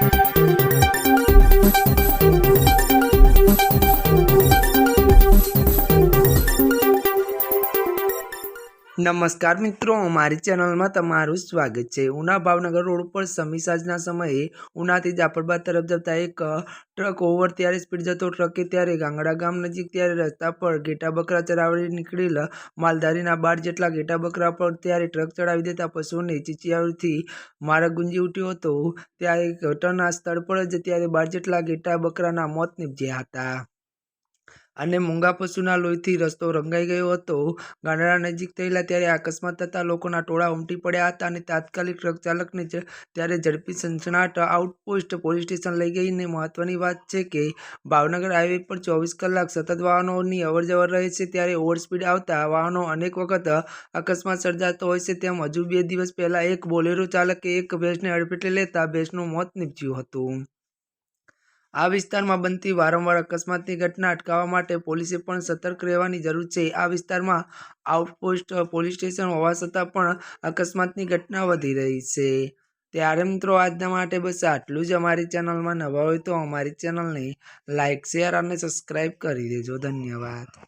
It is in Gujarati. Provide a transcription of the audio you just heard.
Thank you. નમસ્કાર મિત્રો મારી ચેનલમાં તમારું સ્વાગત છે. ઉના ભાવનગર રોડ ઉપર સમી સાંજના સમયે ઉનાથી જાફરબાદ તરફ જતા એક ટ્રક ઓવર ત્યારે સ્પીડ જતો ટ્રકે ત્યારે ગાંગડા ગામ નજીક ત્યારે રસ્તા પર ઘેટા બકરા ચરાવડી નીકળેલ માલધારીના બાર જેટલા ઘેટા બકરા પર ત્યારે ટ્રક ચડાવી દેતા પશુઓને ચીચિયાવથી માર્ગ ગુંજી ઉઠ્યો હતો. ત્યારે ઘટના સ્થળ પર જ ત્યારે બાર જેટલા ઘેટા બકરાના મોત નીપજ્યા હતા. અને મૂંગા પશુના લોહીથી રસ્તો રંગાઈ ગયો હતો. ગાંડડા નજીક થયેલા ત્યારે અકસ્માત થતા લોકોના ટોળા ઉમટી પડ્યા હતા અને તાત્કાલિક ટ્રક ચાલકને ત્યારે ઝડપી સનસનાટ આઉટપોસ્ટ પોલીસ સ્ટેશન લઈ ગઈને મહત્વની વાત છે કે ભાવનગર હાઈવે પર ચોવીસ કલાક સતત વાહનોની અવરજવર રહે છે ત્યારે ઓવરસ્પીડ આવતા વાહનો અનેક વખત અકસ્માત સર્જાતો હોય છે તેમ હજુ બે દિવસ પહેલાં એક બોલેરો ચાલકે એક ભેંસને અડફેટે લેતા ભેંસનું મોત નીપજ્યું હતું. આ વિસ્તારમાં બનતી વારંવાર અકસ્માતની ઘટના અટકાવવા માટે પોલીસે પણ સતર્ક રહેવાની જરૂર છે. આ વિસ્તારમાં આઉટપોસ્ટ પોલીસ સ્ટેશન હોવા છતાં પણ અકસ્માતની ઘટના વધી રહી છે. ત્યારે મિત્રો આજના માટે બસ આટલું જ. અમારી ચેનલમાં નવા હોય તો અમારી ચેનલને લાઇક શેર અને સબસ્ક્રાઈબ કરી દેજો. ધન્યવાદ.